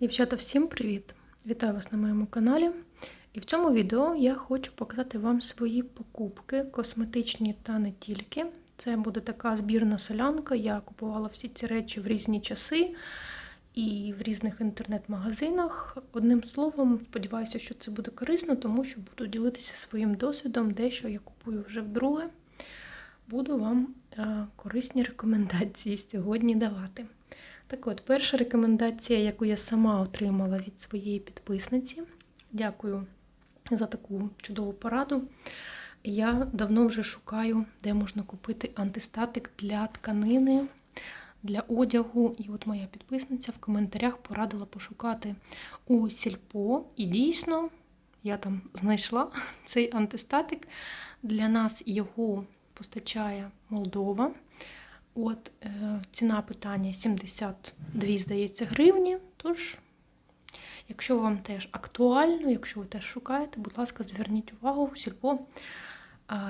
Дівчата, всім привіт! Вітаю вас на моєму каналі. І в цьому відео я хочу показати вам свої покупки, косметичні та не тільки. Це буде така збірна солянка. Я купувала всі ці речі в різні часи і в різних інтернет-магазинах. Одним словом, сподіваюся, що це буде корисно, тому що буду ділитися своїм досвідом, дещо я купую вже вдруге. Буду вам е, корисні рекомендації сьогодні давати. Так от, перша рекомендація, яку я сама отримала від своєї підписниці. Дякую за таку чудову пораду. Я давно вже шукаю, де можна купити антистатик для тканини, для одягу. І от моя підписниця в коментарях порадила пошукати у сільпо. І дійсно, я там знайшла цей антистатик. Для нас його постачає Молдова. От е, ціна питання 72, здається, гривні. Тож, якщо вам теж актуально, якщо ви теж шукаєте, будь ласка, зверніть увагу, сільпо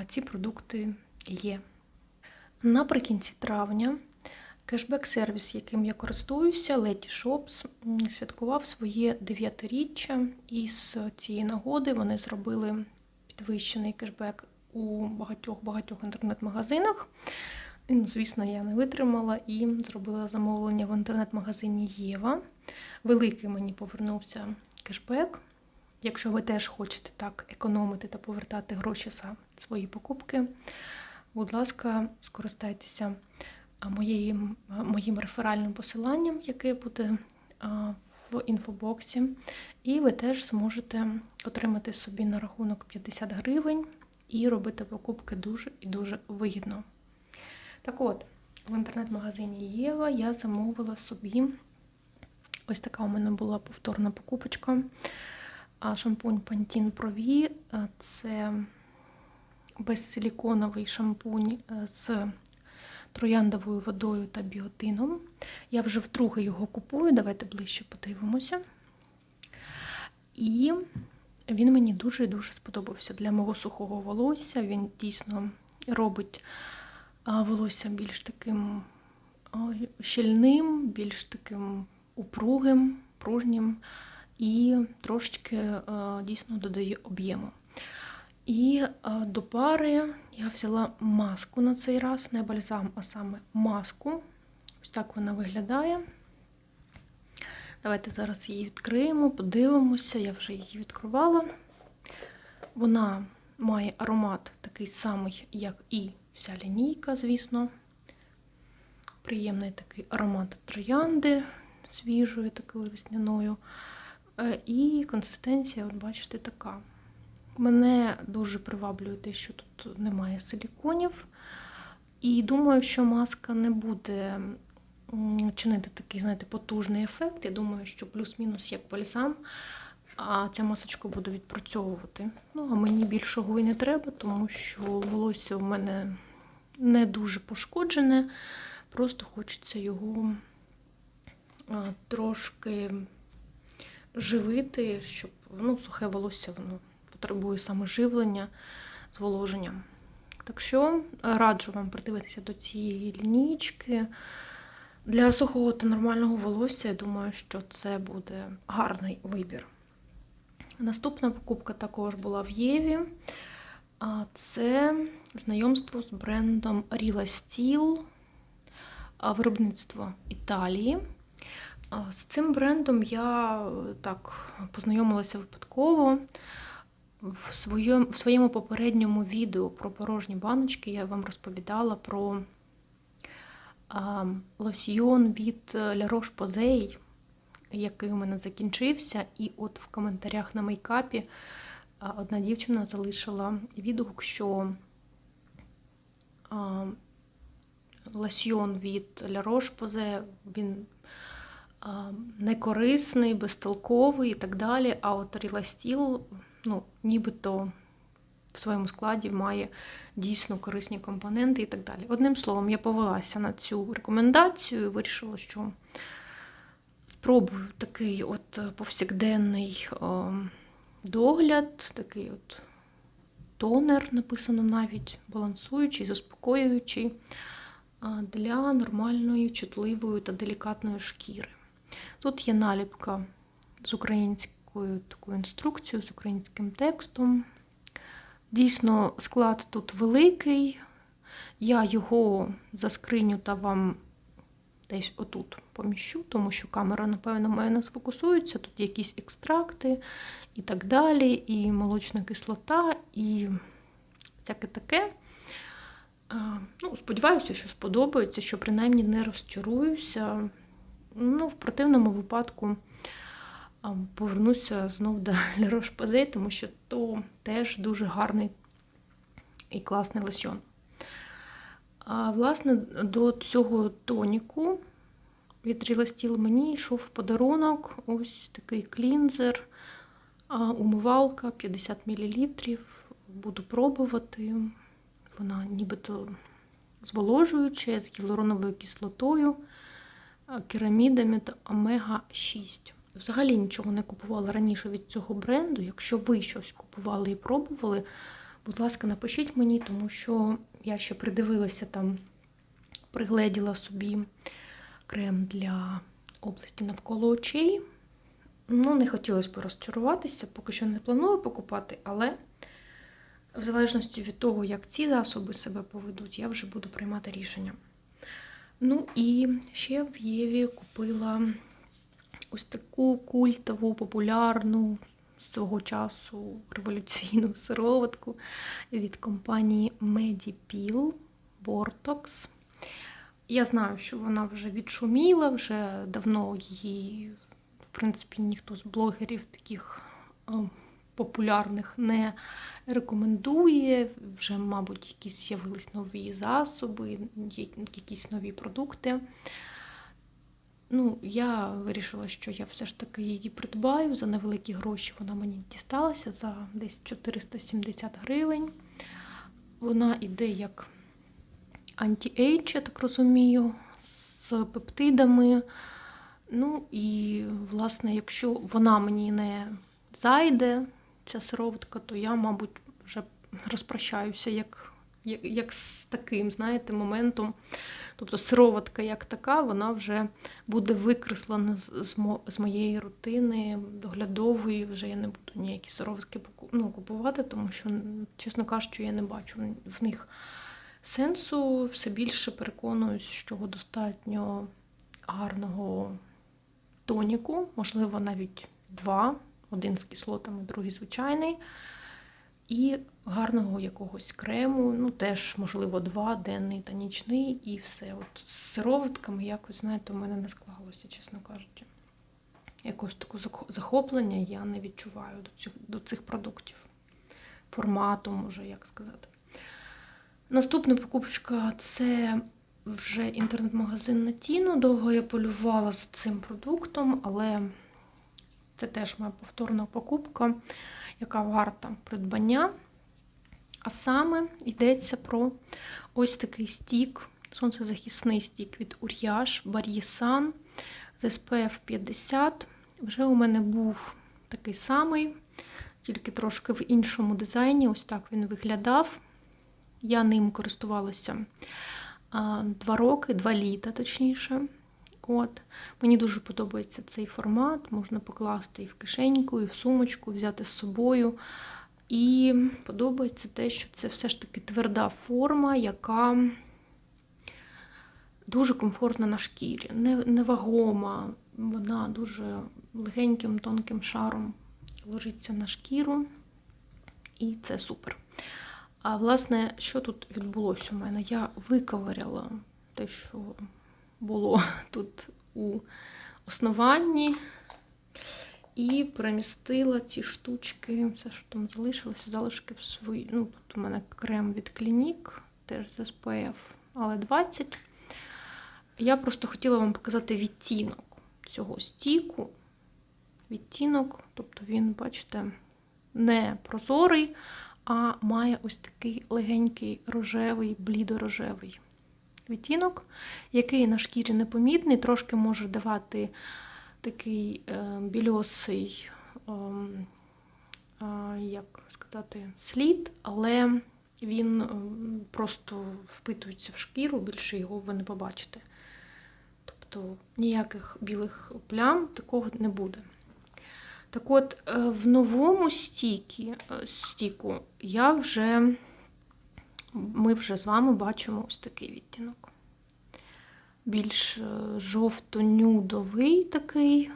ці продукти є. Наприкінці травня кешбек-сервіс, яким я користуюся, Lady Shops, святкував своє дев'ятиріччя, і з цієї нагоди вони зробили підвищений кешбек у багатьох-багатьох інтернет-магазинах. Ну, звісно, я не витримала і зробила замовлення в інтернет-магазині Єва. Великий мені повернувся кешбек. Якщо ви теж хочете так економити та повертати гроші за свої покупки, будь ласка, скористайтеся а, моїм реферальним посиланням, яке буде в інфобоксі, і ви теж зможете отримати собі на рахунок 50 гривень і робити покупки дуже і дуже вигідно. Так от, в інтернет-магазині Єва я замовила собі. Ось така у мене була повторна покупочка. Шампунь Pantene Pro V – це безсиліконовий шампунь е, з трояндовою водою та біотином. Я вже вдруге його купую. Давайте ближче подивимося. І він мені дуже і дуже сподобався для мого сухого волосся. Він дійсно робить волосся більш таким щільним, більш таким упругим, пружнім і трошечки дійсно додає об'єму. І до пари я взяла маску на цей раз, не бальзам, а саме маску. Ось так вона виглядає. Давайте зараз її відкриємо, подивимося, я вже її відкривала. Вона має аромат такий самий, як і вся лінійка, звісно. Приємний такий аромат троянди свіжою, такою весняною. Е, І консистенція, от бачите, така. Мене дуже приваблює те, що тут немає силіконів. І думаю, що маска не буде чинити такий, знаєте, потужний ефект. Я думаю, що плюс-мінус як бальзам, а ця масочка буде відпрацьовувати. Ну, а мені більшого і не треба, тому що волосся в мене не дуже пошкоджене. Просто хочеться його трошки живити, щоб ну, сухе волосся воно потребує саме живлення, зволоження. Так що раджу вам придивитися до цієї лінійки. Для сухого та нормального волосся, я думаю, що це буде гарний вибір. Наступна покупка також була в Єві. Це знайомство з брендом Rila Steel, виробництво Італії. З цим брендом я е, так познайомилася випадково. В своєму, в своєму попередньому відео про порожні баночки я вам розповідала про лосьйон від La Roche-Posay, який у мене закінчився. І от в коментарях на мейкапі одна дівчина залишила відгук, що а, лосьйон від La Roche-Posay, він некорисний, безтолковий і так далі. А от Steel, ну, нібито в своєму складі має дійсно корисні компоненти і так далі. Одним словом, я повелася на цю рекомендацію і вирішила, що спробую такий от повсякденний догляд, такий от тонер, написано навіть, балансуючий, заспокоюючий для нормальної, чутливої та делікатної шкіри. Тут є наліпка з українською такою інструкцією, з українським текстом. Дійсно, склад тут великий. Я його заскриню та вам десь отут поміщу, тому що камера, напевно, моя не сфокусується. Тут якісь екстракти і так далі, і молочна кислота, і всяке таке. Ну, Сподіваюся, що сподобається, що принаймні не розчаруюся. Ну, В противному випадку повернуся знов до Лерош Пазе, тому що то теж дуже гарний і класний лосьон. А власне, до цього тоніку від Real мені йшов в подарунок ось такий клінзер, умивалка 50 мл. Буду пробувати. Вона нібито зволожуюча з гіалуроновою кислотою, керамідами та омега-6. Взагалі нічого не купувала раніше від цього бренду. Якщо ви щось купували і пробували, будь ласка, напишіть мені, тому що я ще придивилася там, пригледіла собі крем для області навколо очей. Ну, не хотілося б розчаруватися, поки що не планую покупати, але в залежності від того, як ці засоби себе поведуть, я вже буду приймати рішення. Ну і ще в Єві купила ось таку культову, популярну свого часу революційну сироватку від компанії Medipil Bortox. Я знаю, що вона вже відшуміла, вже давно її, в принципі, ніхто з блогерів таких популярних не рекомендує. Вже, мабуть, якісь з'явились нові засоби, якісь нові продукти. Ну, я вирішила, що я все ж таки її придбаю. За невеликі гроші вона мені дісталася за десь 470 гривень. Вона іде як анті-ейдж, я так розумію, з пептидами. Ну і, власне, якщо вона мені не зайде, ця сироватка, то я, мабуть, вже розпрощаюся як, як, як з таким, знаєте, моментом. Тобто сироватка як така, вона вже буде викреслена з, моєї рутини доглядової, вже я не буду ніякі сироватки ну, купувати, тому що, чесно кажучи, я не бачу в них сенсу. Все більше переконуюсь, що достатньо гарного тоніку, можливо, навіть два, один з кислотами, другий звичайний. І гарного якогось крему, ну теж, можливо, два, денний та нічний, і все. От З сироватками якось, знаєте, у мене не склалося, чесно кажучи. Якось таке захоплення я не відчуваю до цих, до цих продуктів. Формату, може, як сказати. Наступна покупочка це вже інтернет-магазин на Тіно. Довго я полювала за цим продуктом, але це теж моя повторна покупка яка варта придбання. А саме йдеться про ось такий стік, сонцезахисний стік від Ур'яж Бар'єсан з SPF 50. Вже у мене був такий самий, тільки трошки в іншому дизайні. Ось так він виглядав. Я ним користувалася два роки, два літа, точніше. От. Мені дуже подобається цей формат, можна покласти і в кишеньку, і в сумочку, взяти з собою. І подобається те, що це все ж таки тверда форма, яка дуже комфортна на шкірі, невагома, вона дуже легеньким, тонким шаром ложиться на шкіру, і це супер. А власне, що тут відбулося у мене? Я виковиряла те, що було тут у основанні. І перемістила ці штучки, все, що там залишилося, залишки в свої. Ну, Тут у мене крем від Клінік, теж з SPF, але 20. Я просто хотіла вам показати відтінок цього стіку. Відтінок, тобто він, бачите, не прозорий, а має ось такий легенький рожевий, блідорожевий відтінок, який на шкірі непомітний, трошки може давати такий е, більосий, е, е, як сказати, слід, але він просто впитується в шкіру, більше його ви не побачите. Тобто ніяких білих плям такого не буде. Так от, в новому стіку я вже, ми вже з вами бачимо ось такий відтінок. Більш е, жовто-нюдовий такий,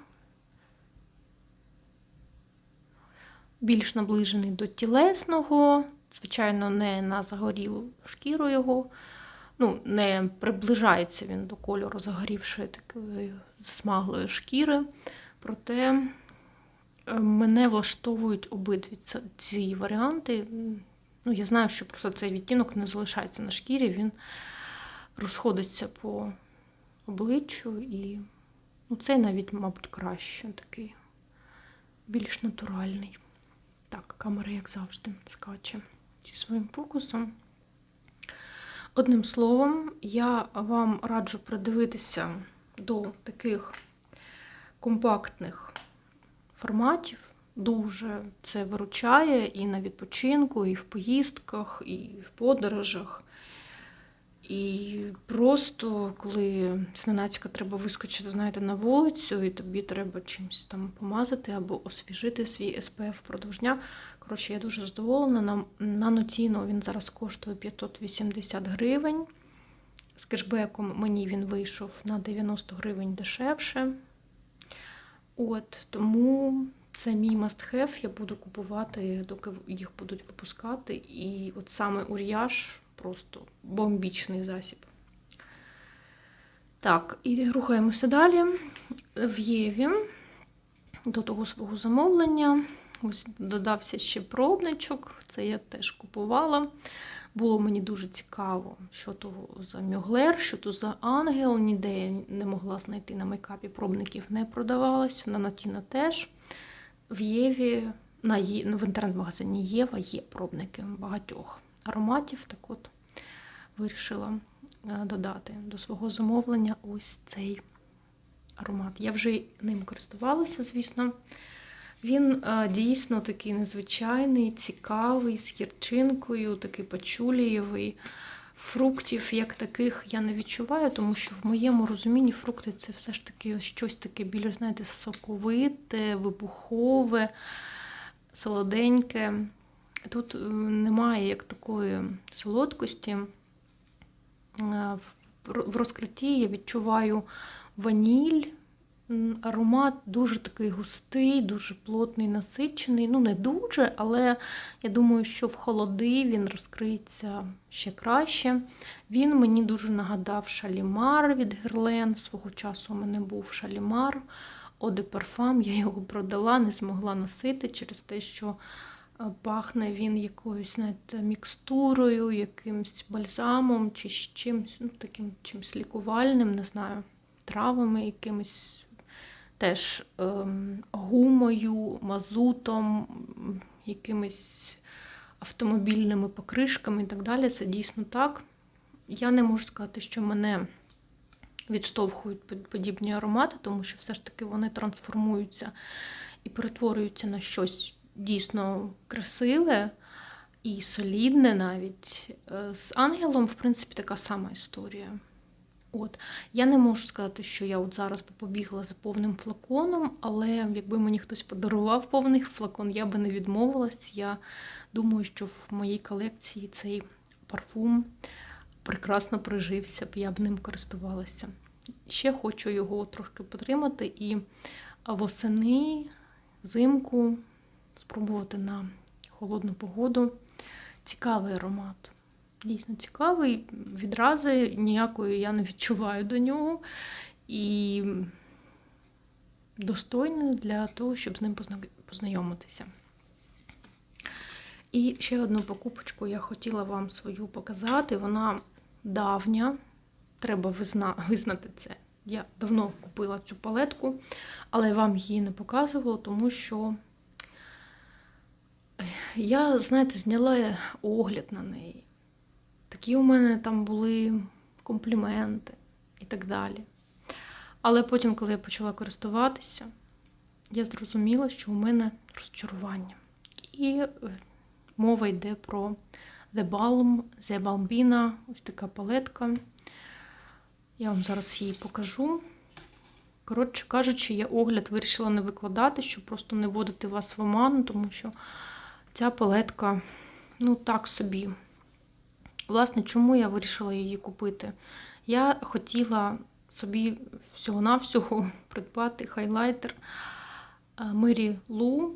більш наближений до тілесного, звичайно, не на загорілу шкіру його. Ну, не приближається він до кольору загорівшої такої смаглої шкіри. Проте е, мене влаштовують обидві ці варіанти. Ну, Я знаю, що просто цей відтінок не залишається на шкірі, він розходиться по обличчю і ну, цей навіть, мабуть, краще такий, більш натуральний. Так, камера, як завжди, скаче зі своїм фокусом. Одним словом, я вам раджу придивитися до таких компактних форматів. Дуже це виручає і на відпочинку, і в поїздках, і в подорожах. І просто, коли зненацька треба вискочити, знаєте, на вулицю, і тобі треба чимось там помазати або освіжити свій СПФ впродовж дня. Коротше, я дуже задоволена. На Нанотіно він зараз коштує 580 гривень. З кешбеком мені він вийшов на 90 гривень дешевше. От, Тому це мій must-have, я буду купувати, доки їх будуть випускати. І от саме ур'яж просто бомбічний засіб. Так, і рухаємося далі. В Єві до того свого замовлення. Ось додався ще пробничок, це я теж купувала. Було мені дуже цікаво, що то за мюглер, що то за ангел. Ніде я не могла знайти на мейкапі пробників, не продавалося. На Нотіна теж. В Єві, на Є, в інтернет-магазині Єва є пробники багатьох ароматів. Так от вирішила е, додати до свого замовлення ось цей аромат. Я вже ним користувалася, звісно. Він а, дійсно такий незвичайний, цікавий, з гірчинкою, такий пачулієвий. Фруктів, як таких, я не відчуваю, тому що в моєму розумінні фрукти це все ж таки щось таке більш, знаєте, соковите, вибухове, солоденьке. Тут немає як такої солодкості. В розкритті я відчуваю ваніль. Аромат дуже такий густий, дуже плотний, насичений. Ну, не дуже, але я думаю, що в холоди він розкриється ще краще. Він мені дуже нагадав шалімар від Герлен. Свого часу у мене був шалімар, Оде парфам. Я його продала, не змогла носити через те, що е, пахне він якоюсь знаєте, мікстурою, якимось бальзамом чи чимось ну, таким чимось лікувальним, не знаю, травами якимись теж ем, гумою, мазутом, якимись автомобільними покришками і так далі. Це дійсно так. Я не можу сказати, що мене відштовхують подібні аромати, тому що все ж таки вони трансформуються і перетворюються на щось дійсно красиве і солідне навіть. Е, з ангелом, в принципі, така сама історія. От. Я не можу сказати, що я от зараз побігла за повним флаконом, але якби мені хтось подарував повний флакон, я би не відмовилась. Я думаю, що в моїй колекції цей парфум прекрасно прижився б, я б ним користувалася. Ще хочу його трошки потримати і восени, взимку спробувати на холодну погоду. Цікавий аромат. Дійсно цікавий. Відрази ніякої я не відчуваю до нього. І достойний для того, щоб з ним познайомитися. І ще одну покупочку я хотіла вам свою показати. Вона давня, треба визнати це. Я давно купила цю палетку, але вам її не показувала, тому що я, знаєте, зняла огляд на неї. Такі у мене там були компліменти і так далі. Але потім, коли я почала користуватися, я зрозуміла, що у мене розчарування. І е, мова йде про The Balm, The Balmbina, ось така палетка. Я вам зараз її покажу. Коротше кажучи, я огляд вирішила не викладати, щоб просто не вводити вас в оману, тому що ця палетка, ну так собі. Власне, чому я вирішила її купити? Я хотіла собі всього-навсього придбати хайлайтер е, Мері Лу.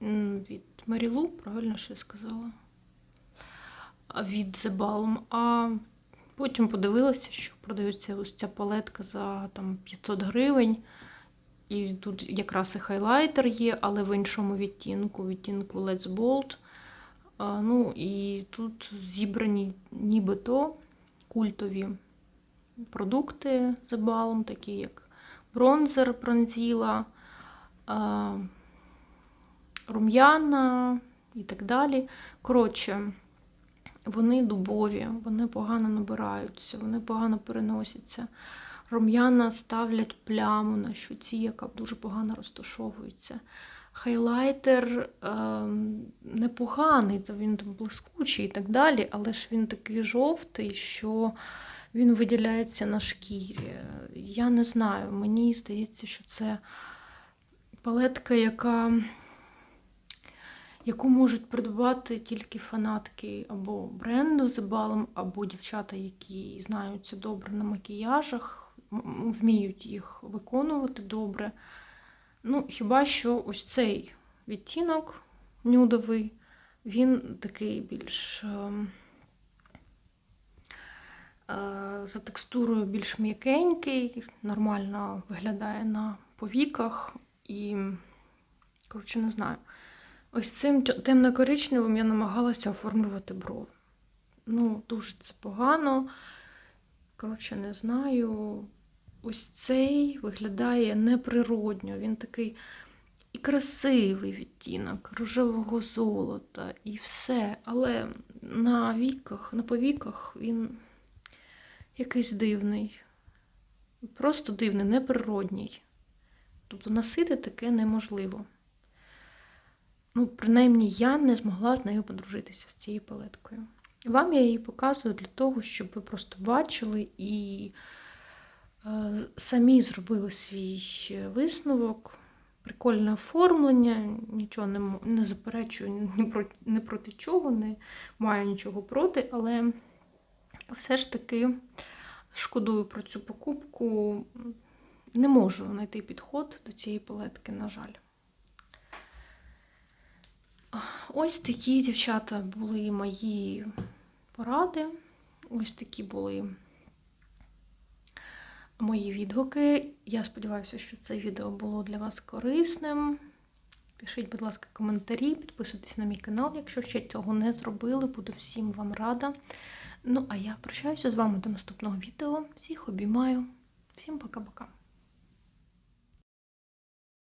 Від Мері Лу, правильно що я сказала? Від The Balm. А потім подивилася, що продається ось ця палетка за там, 500 гривень. І тут якраз і хайлайтер є, але в іншому відтінку, відтінку Let's Bold. Ну і тут зібрані нібито культові продукти The Balm, такі як бронзер Бронзіла, рум'яна і так далі. Коротше, вони дубові, вони погано набираються, вони погано переносяться. Рум'яна ставлять пляму на щуці, яка дуже погано розташовується. Хайлайтер е, непоганий, він там блискучий і так далі, але ж він такий жовтий, що він виділяється на шкірі. Я не знаю, мені здається, що це палетка, яка, яку можуть придбати тільки фанатки або бренду The Balm, або дівчата, які знаються добре на макіяжах, вміють їх виконувати добре. Ну, хіба що ось цей відтінок нюдовий, він такий більш ем, е, за текстурою більш м'якенький, нормально виглядає на повіках і, коротше, не знаю. Ось цим темно-коричневим я намагалася оформлювати брови. Ну, дуже це погано. Коротше, не знаю. Ось цей виглядає неприродньо. Він такий і красивий відтінок рожевого золота, і все. Але на віках, на повіках він якийсь дивний. Просто дивний, неприродній. Тобто носити таке неможливо. Ну, принаймні, я не змогла з нею подружитися з цією палеткою. Вам я її показую для того, щоб ви просто бачили і самі зробили свій е, висновок. Прикольне оформлення, нічого не, не заперечую ні проти, ні проти чого, не маю нічого проти, але все ж таки шкодую про цю покупку. Не можу знайти підход до цієї палетки, на жаль. Ось такі, дівчата, були мої поради. Ось такі були мої відгуки. Я сподіваюся, що це відео було для вас корисним. Пишіть, будь ласка, коментарі, підписуйтесь на мій канал, якщо ще цього не зробили. Буду всім вам рада. Ну, а я прощаюся з вами до наступного відео. Всіх обіймаю. Всім пока-пока.